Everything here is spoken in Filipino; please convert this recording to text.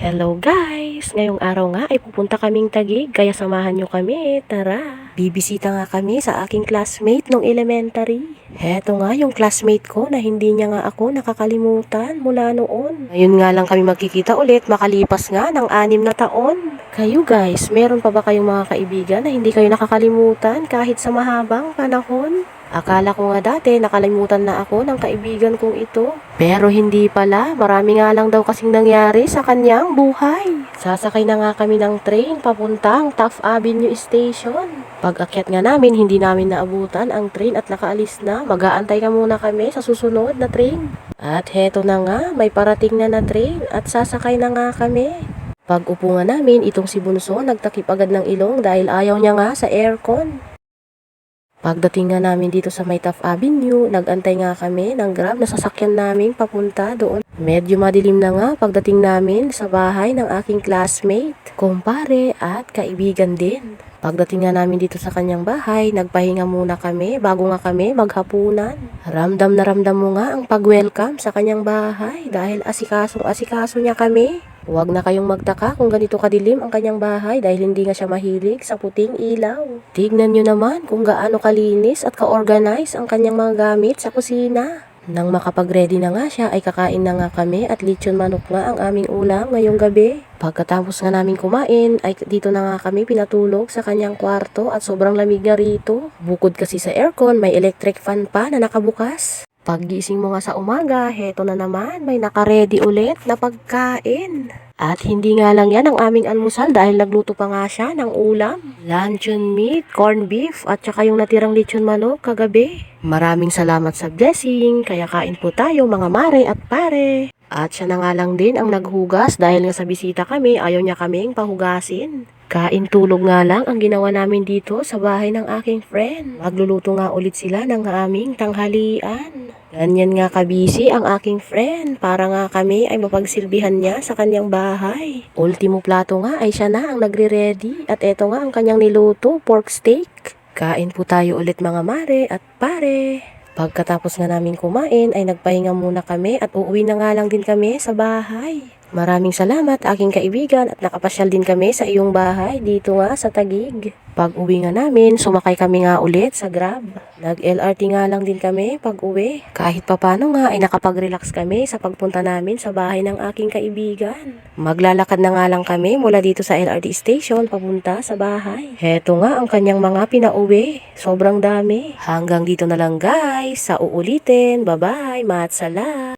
Hello guys! Ngayong araw nga ay pupunta kaming Tagig kaya samahan nyo kami. Tara! Bibisita nga kami sa aking classmate nung elementary. Heto nga yung classmate ko na hindi niya nga ako nakakalimutan mula noon. Ngayon nga lang kami magkikita ulit makalipas nga ng anim na taon. Kayo guys, meron pa ba kayong mga kaibigan na hindi kayo nakakalimutan kahit sa mahabang panahon? Akala ko nga dati nakalimutan na ako ng kaibigan kong ito. Pero hindi pala, marami nga lang daw kasing nangyari sa kanyang buhay. Sasakay na nga kami ng train papuntang Taft Avenue Station. Pag akyat nga namin, hindi namin naabutan ang train at nakaalis na. Mag-aantay ka muna kami sa susunod na train. At heto na nga, may parating na na train at sasakay na nga kami. Pag upo nga namin, itong si Bunso nagtakip agad ng ilong dahil ayaw niya nga sa aircon. Pagdating nga namin dito sa Maytaf Avenue, nagantay nga kami ng grab na sasakyan namin papunta doon. Medyo madilim na nga pagdating namin sa bahay ng aking classmate, kumpare at kaibigan din. Pagdating nga namin dito sa kanyang bahay, nagpahinga muna kami bago nga kami maghapunan. Ramdam na ramdam mo nga ang pag-welcome sa kanyang bahay dahil asikasong asikaso niya kami. Huwag na kayong magtaka kung ganito kadilim ang kanyang bahay dahil hindi nga siya mahilig sa puting ilaw. Tignan nyo naman kung gaano kalinis at ka-organize ang kanyang mga gamit sa kusina. Nang makapag-ready na nga siya ay kakain na nga kami at lechon manok nga ang aming ulam ngayong gabi. Pagkatapos nga namin kumain ay dito na nga kami pinatulog sa kanyang kwarto at sobrang lamig nga rito. Bukod kasi sa aircon may electric fan pa na nakabukas. Paggising mo nga sa umaga, heto na naman, may nakaredy ulit na pagkain. At hindi nga lang yan ang aming almusal dahil nagluto pa nga siya ng ulam. Luncheon meat, corned beef, at saka yung natirang lechon manok kagabi. Maraming salamat sa blessing, kaya kain po tayo mga mare at pare. At siya na nga lang din ang naghugas dahil nga sa bisita kami, ayaw niya kaming pahugasin. Kain tulog nga lang ang ginawa namin dito sa bahay ng aking friend. Magluluto nga ulit sila ng aming tanghalian. Ganyan nga kabisi ang aking friend para nga kami ay mapagsilbihan niya sa kanyang bahay. Ultimo plato nga ay siya na ang nagre-ready at eto nga ang kanyang niluto, pork steak. Kain po tayo ulit mga mare at pare. Pagkatapos nga namin kumain ay nagpahinga muna kami at uuwi na nga lang din kami sa bahay. Maraming salamat aking kaibigan at nakapasyal din kami sa iyong bahay dito nga sa Tagig. Pag uwi nga namin, sumakay kami nga ulit sa Grab. Nag-LRT nga lang din kami pag uwi. Kahit papano nga ay nakapag-relax kami sa pagpunta namin sa bahay ng aking kaibigan. Maglalakad na nga lang kami mula dito sa LRT station papunta sa bahay. Heto nga ang kanyang mga pinauwi. Sobrang dami. Hanggang dito na lang guys. Sa uulitin. Bye-bye. Maat salam.